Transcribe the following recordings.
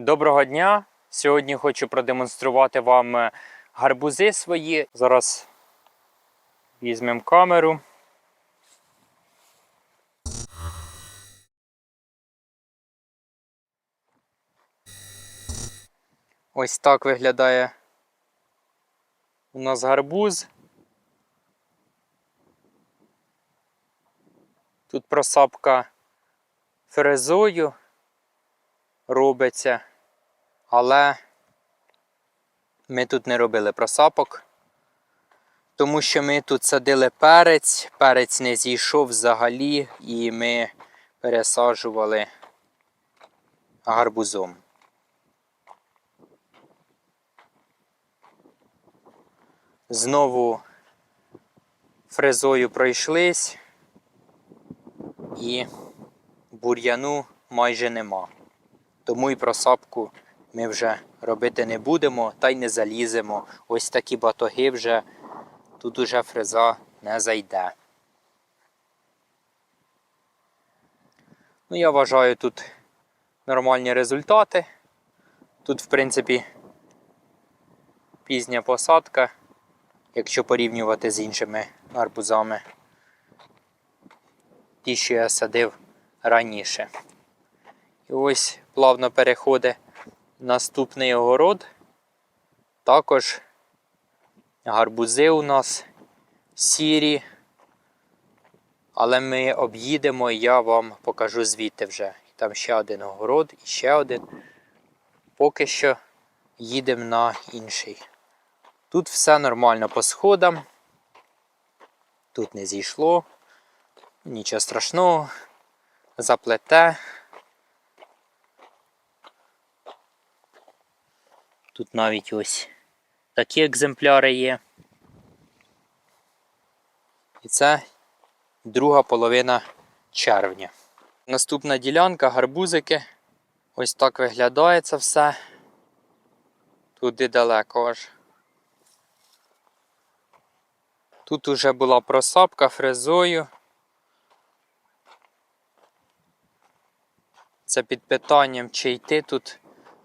Доброго дня! Сьогодні хочу продемонструвати вам е, гарбузи свої. Зараз візьмемо камеру. Ось так виглядає у нас гарбуз. Тут просапка фрезою робиться, але ми тут не робили просапок, тому що ми тут садили перець, перець не зійшов взагалі, і ми пересаджували гарбузом. Знову фрезою пройшлись і бур'яну майже нема. Тому і просапку ми вже робити не будемо та й не заліземо. Ось такі батоги вже тут уже фреза не зайде. Ну, я вважаю тут нормальні результати. Тут, в принципі, пізня посадка, якщо порівнювати з іншими арбузами. Ті, що я садив раніше. І ось плавно переходить наступний огород. Також гарбузи у нас сірі. Але ми об'їдемо і я вам покажу звідти вже. Там ще один огород і ще один. Поки що їдемо на інший. Тут все нормально по сходам. Тут не зійшло. Нічого страшного. Заплете. Тут навіть ось такі екземпляри є. І це друга половина червня. Наступна ділянка гарбузики. Ось так виглядає це все. Туди далеко аж. Тут уже була просапка фрезою. Це під питанням, чи йти тут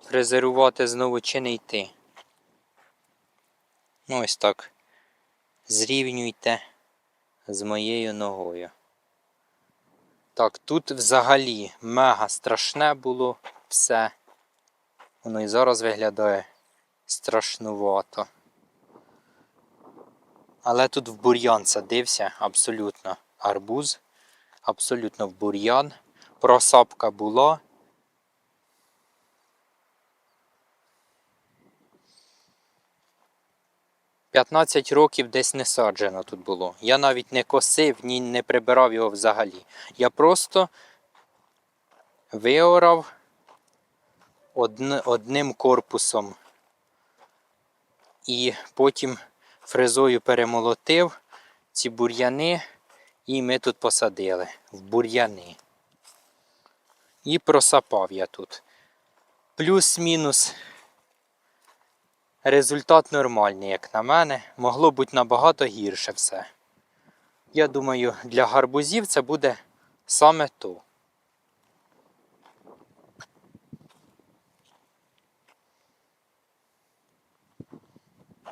фрезерувати знову чи не йти. Ну ось так. Зрівнюйте з моєю ногою. Так, тут взагалі мега страшне було все. Воно і зараз виглядає страшнувато. Але тут в бур'ян садився абсолютно арбуз, абсолютно в бур'ян. Просапка була. П'ятнадцять років десь не саджено тут було. Я навіть не косив, ні не прибирав його взагалі. Я просто виорав одн, одним корпусом і потім фрезою перемолотив ці бур'яни, і ми тут посадили в бур'яни. І просапав я тут. Плюс-мінус. Результат нормальний, як на мене. Могло бути набагато гірше все. Я думаю, для гарбузів це буде саме то.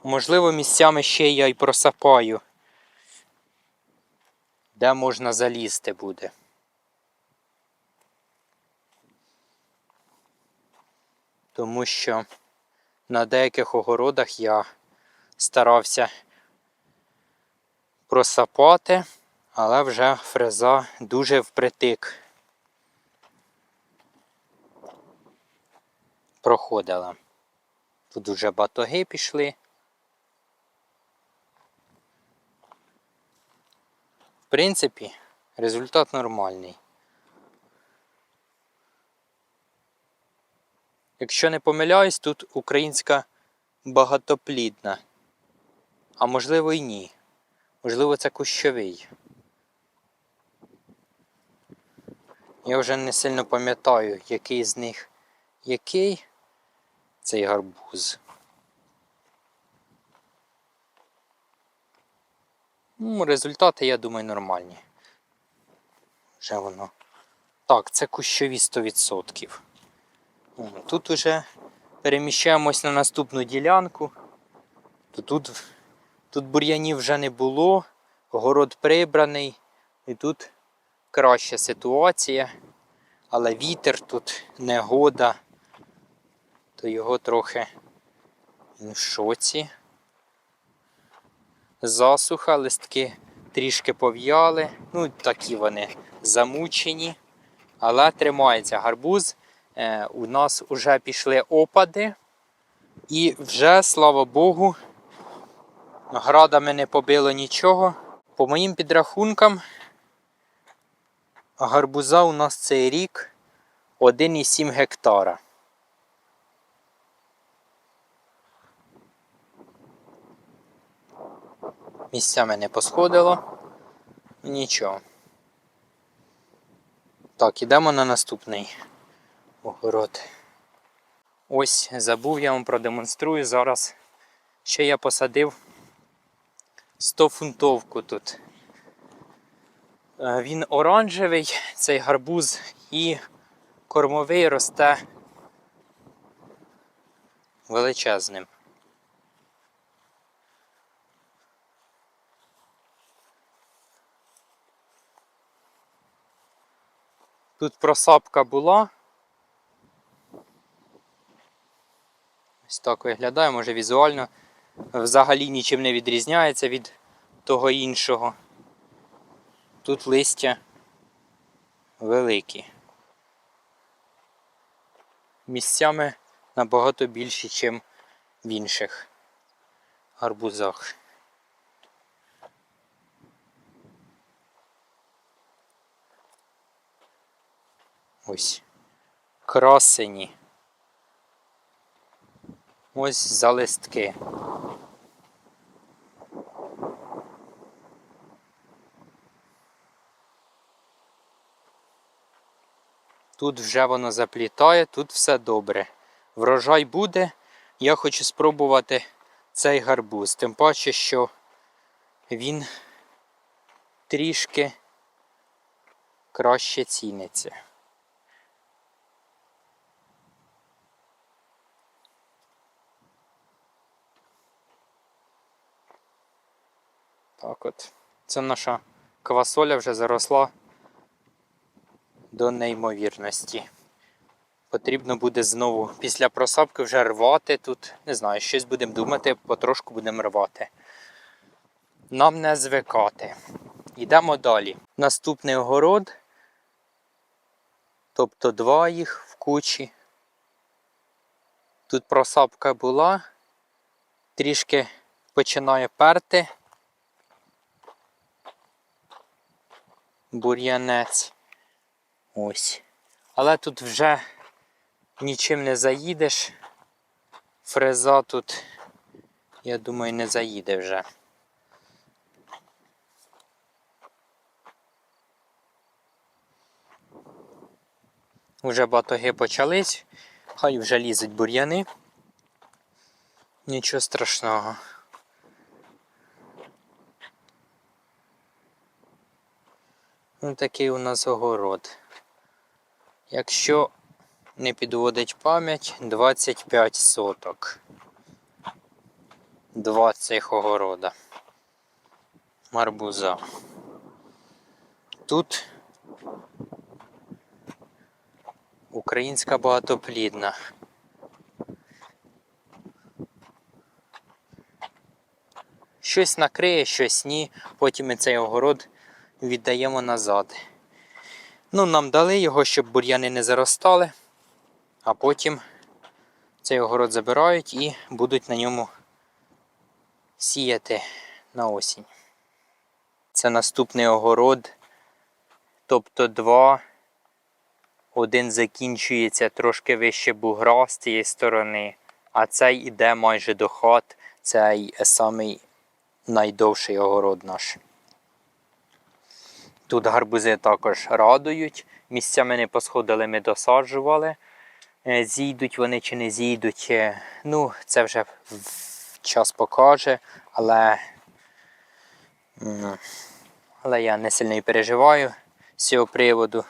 Можливо, місцями ще я й просапаю, де можна залізти буде. Тому що на деяких огородах я старався просапати, але вже фреза дуже впритик проходила. Тут уже батоги пішли. В принципі, результат нормальний. Якщо не помиляюсь, тут українська багатоплідна. А можливо і ні. Можливо, це кущовий. Я вже не сильно пам'ятаю, який з них який цей гарбуз. Ну, результати, я думаю, нормальні. Вже воно. Так, це кущові 100%. Тут уже переміщаємось на наступну ділянку. То тут, тут бур'янів вже не було, город прибраний, і тут краща ситуація. Але вітер тут негода, то його трохи в шоці. Засуха, листки трішки пов'яли. Ну, такі вони замучені. Але тримається гарбуз. Е, у нас вже пішли опади. І вже, слава Богу, градами не побило нічого. По моїм підрахункам, гарбуза у нас цей рік 1,7 гектара. Місцями не посходило. Нічого. Так, ідемо на наступний огород. Ось забув, я вам продемонструю зараз. Ще я посадив 100 фунтовку тут. Е, Він оранжевий, цей гарбуз, і кормовий росте величезним. Тут просапка була. Ось так виглядає, може візуально. Взагалі нічим не відрізняється від того іншого. Тут листя великі. Місцями набагато більші, ніж в інших гарбузах. Ось. Красені. Ось за листки. Тут вже воно заплітає, тут все добре. Врожай буде. Я хочу спробувати цей гарбуз. Тим паче, що він трішки краще ціниться. Так от. Це наша квасоля вже заросла до неймовірності. Потрібно буде знову після просапки вже рвати тут. Не знаю, щось будемо думати, потрошку будемо рвати. Нам не звикати. Йдемо далі. Наступний огород. Тобто два їх в кучі. Тут просапка була. Трішки починає перти. Бур'янець. Ось. Але тут вже нічим не заїдеш. Фреза тут, я думаю, не заїде вже. Уже батоги почались, хай вже лізуть бур'яни. Нічого страшного. Ось такий у нас огород. Якщо не підводить пам'ять, 25 соток. Два цих огорода. Марбуза. Тут українська багатоплідна. Щось накриє, щось ні. Потім ми цей огород віддаємо назад. Ну, нам дали його, щоб бур'яни не заростали, а потім цей огород забирають і будуть на ньому сіяти на осінь. Це наступний огород, тобто два. Один закінчується трошки вище бугра з цієї сторони, а цей іде майже до хат. Цей самий найдовший огород наш. Тут гарбузи також радують. Місцями не посходили, ми досаджували. Е, Зійдуть вони чи не зійдуть. е, Ну, це вже час покаже, але, але я не сильно переживаю з цього приводу.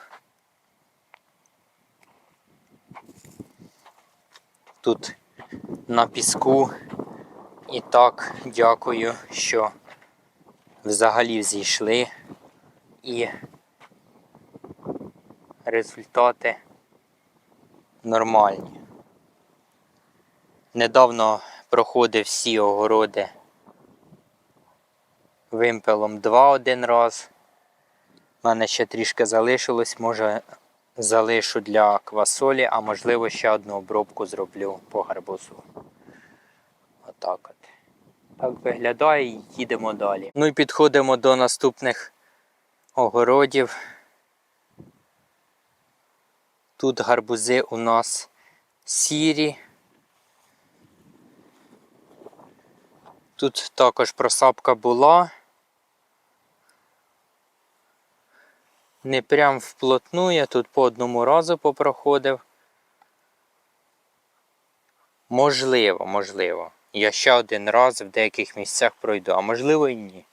тут на піску. І так, дякую, що взагалі зійшли. І результати нормальні. Недавно проходив всі огороди вимпелом 2 один раз. У мене ще трішки залишилось, може залишу для квасолі, а можливо ще одну обробку зроблю по гарбузу. Отак от. Так виглядає їдемо далі. Ну і підходимо до наступних огородів. Тут гарбузи у нас сірі. Тут також просапка була. Не прям вплотну, я тут по одному разу попроходив. Можливо, можливо. Я ще один раз в деяких місцях пройду, а можливо і ні.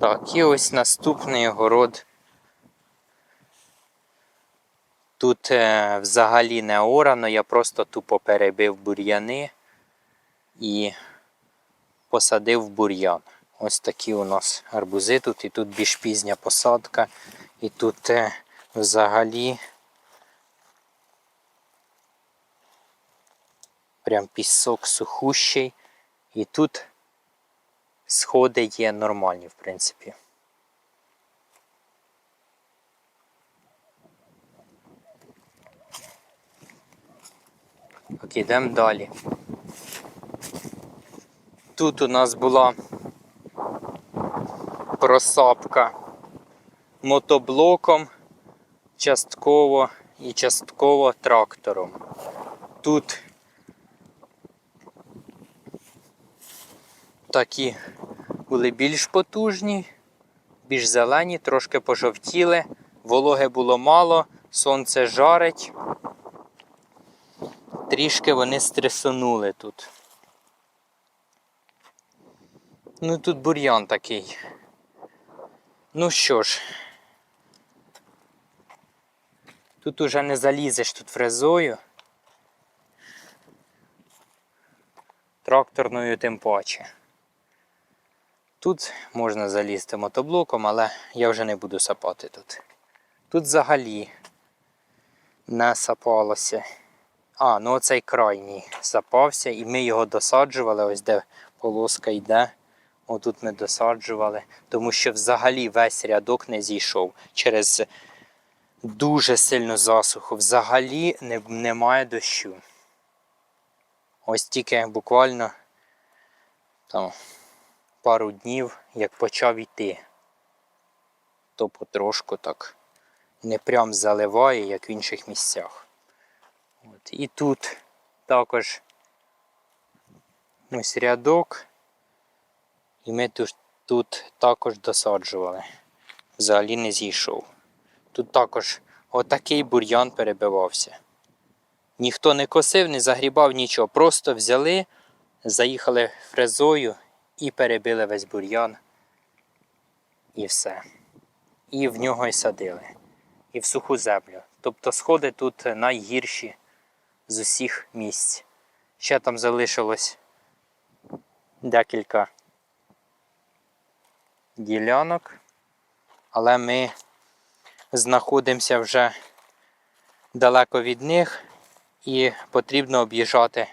Так, і ось наступний город. Тут е, взагалі не орано, я просто тупо перебив бур'яни і посадив бур'ян. Ось такі у нас арбузи тут, і тут більш пізня посадка, і тут е, взагалі прям пісок сухущий, і тут сходи є нормальні, в принципі. Так, йдемо далі. Тут у нас була просапка мотоблоком, частково і частково трактором. Тут такі були більш потужні, більш зелені, трошки пожовтіли, вологи було мало, сонце жарить. Трішки вони стресонули тут. Ну тут бур'ян такий. Ну що ж, тут уже не залізеш тут фрезою. Тракторною тим паче. Тут можна залізти мотоблоком, але я вже не буду сапати тут. Тут взагалі не сапалося. А, ну оцей крайній запався, і ми його досаджували, ось де полоска йде. Отут ми досаджували, тому що взагалі весь рядок не зійшов через дуже сильну засуху. Взагалі не, немає дощу. Ось тільки буквально там пару днів, як почав йти, то потрошку так не прям заливає, як в інших місцях. От. І тут також ось рядок. І ми тут, тут також досаджували. Взагалі не зійшов. Тут також отакий бур'ян перебивався. Ніхто не косив, не загрібав нічого. Просто взяли, заїхали фрезою і перебили весь бур'ян. І все. І в нього й садили. І в суху землю. Тобто сходи тут найгірші з усіх місць. Ще там залишилось декілька ділянок, але ми знаходимося вже далеко від них і потрібно об'їжджати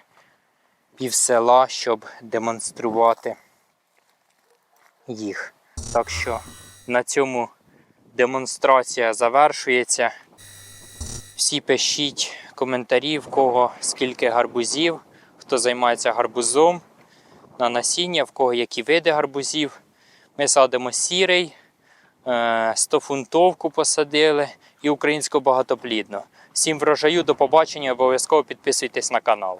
пів села, щоб демонструвати їх. Так що на цьому демонстрація завершується. Всі пишіть коментарі, в кого скільки гарбузів, хто займається гарбузом на насіння, в кого які види гарбузів. Ми садимо сірий, 100 фунтовку посадили і українську багатоплідну. Всім врожаю, до побачення, обов'язково підписуйтесь на канал.